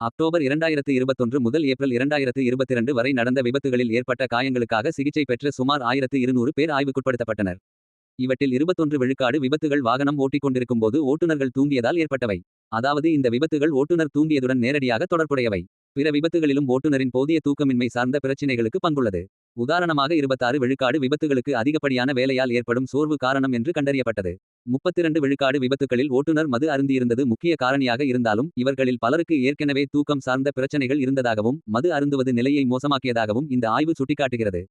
October இரண்டாயிரத்து இருபத்தொன்று முதல் ஏப்ரல் இரண்டாயிரத்து இருபத்திரண்டு வரை நடந்த விபத்துகளில் ஏற்பட்ட காயங்களுக்காக சிகிச்சை பெற்ற சுமார் ஆயிரத்து இருநூறு பேர் ஆய்வுக்குட்படுத்தப்பட்டனர். இவற்றில் இருபத்தொன்று விழுக்காடு விபத்துகள் வாகனம் ஓட்டிக்கொண்டிருக்கும் போது ஓட்டுநர்கள் தூங்கியதால் ஏற்பட்டவை. அதாவது இந்த விபத்துகள் ஓட்டுநர் தூங்கியதுடன் நேரடியாக தொடர்புடையவை. பிற விபத்துகளிலும் ஓட்டுநரின் போதிய தூக்கமின்மை சார்ந்த பிரச்சினைகளுக்கு பங்குள்ளது. உதாரணமாக இருபத்தாறு விழுக்காடு விபத்துகளுக்கு அதிகப்படியான வேலையால் ஏற்படும் சோர்வு காரணம் என்று கண்டறியப்பட்டது. முப்பத்திரண்டு விழுக்காடு விபத்துகளில் ஓட்டுநர் மது அருந்தியிருந்தது முக்கிய காரணியாக இருந்தாலும். இவர்களில் பலருக்கு ஏற்கெனவே தூக்கம் சார்ந்த பிரச்சனைகள் இருந்ததாகவும். மது அருந்துவது நிலையை மோசமாக்கியதாகவும் இந்த ஆய்வு சுட்டிக்காட்டுகிறது.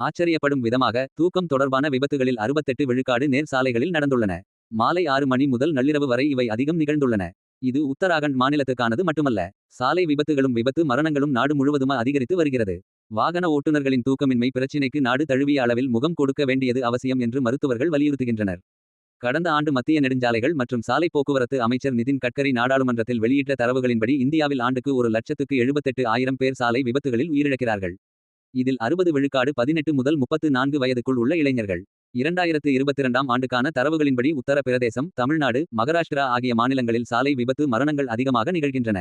ஆச்சரியப்படும் விதமாக தூக்கம் தொடர்பான விபத்துகளில் அறுபத்தெட்டு விழுக்காடு நேர் சாலைகளில் நடந்துள்ளன. மாலை ஆறு மணி முதல் நள்ளிரவு வரை இவை அதிகம் நிகழ்ந்துள்ளன. இது உத்தராகண்ட் மாநிலத்துக்கானது மட்டுமல்ல. சாலை விபத்துகளும் விபத்து மரணங்களும் நாடு முழுவதுமா அதிகரித்து வருகிறது. வாகன ஓட்டுநர்களின் தூக்கமின்மை பிரச்சினைக்கு நாடு தழுவிய அளவில் முகம் கொடுக்க வேண்டியது அவசியம் என்று மருத்துவர்கள் வலியுறுத்துகின்றனர். கடந்த ஆண்டு மத்திய நெடுஞ்சாலைகள் மற்றும் சாலை போக்குவரத்து அமைச்சர் நிதின் கட்கரி நாடாளுமன்றத்தில் வெளியிட்ட தரவுகளின்படி இந்தியாவில் ஆண்டுக்கு ஒரு லட்சத்துக்கு எழுபத்தெட்டு ஆயிரம் பேர் சாலை விபத்துகளில் உயிரிழக்கிறார்கள். இதில் அறுபது விழுக்காடு பதினெட்டு முதல் முப்பத்து நான்கு வயதுக்குள் உள்ள இளைஞர்கள். இரண்டாயிரத்து இருபத்திரண்டாம் ஆண்டுக்கான தரவுகளின்படி உத்தரப்பிரதேசம் தமிழ்நாடு மகாராஷ்டிரா ஆகிய மாநிலங்களில் சாலை விபத்து மரணங்கள் அதிகமாக நிகழ்கின்றன.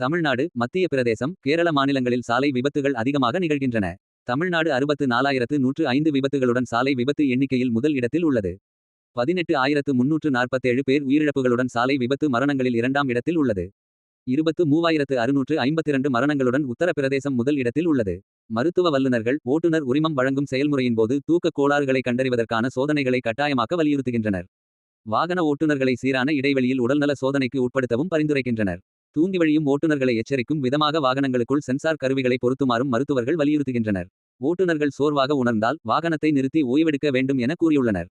தமிழ்நாடு மத்திய பிரதேசம் கேரள மாநிலங்களில் சாலை விபத்துகள் அதிகமாக நிகழ்கின்றன. தமிழ்நாடு அறுபத்து நாலாயிரத்து நூற்று ஐந்து விபத்துகளுடன் சாலை விபத்து எண்ணிக்கையில் முதல் இடத்தில் உள்ளது. பதினெட்டு ஆயிரத்து முன்னூற்று நாற்பத்தேழு பேர் உயிரிழப்புகளுடன் சாலை விபத்து மரணங்களில் இரண்டாம் இடத்தில் உள்ளது. இருபத்து மூவாயிரத்து அறுநூற்று ஐம்பத்திரண்டு மரணங்களுடன் உத்தரப்பிரதேசம் முதல் இடத்தில் உள்ளது. மருத்துவ வல்லுநர்கள் ஓட்டுநர் உரிமம் வழங்கும் செயல்முறையின் போது தூக்கக் கோளாறுகளை கண்டறிவதற்கான சோதனைகளை கட்டாயமாக்க வலியுறுத்துகின்றனர். வாகன ஓட்டுநர்களை சீரான இடைவெளியில் உடல்நல சோதனைக்கு உட்படுத்தவும் பரிந்துரைக்கின்றனர். தூங்கிவழியும் ஓட்டுநர்களை எச்சரிக்கும் விதமாக வாகனங்களுக்குள் சென்சார் கருவிகளை பொருத்துமாறும் மருத்துவர்கள் வலியுறுத்துகின்றனர். ஓட்டுநர்கள் சோர்வாக உணர்ந்தால் வாகனத்தை நிறுத்தி ஓய்வெடுக்க வேண்டும் என கூறியுள்ளனர்.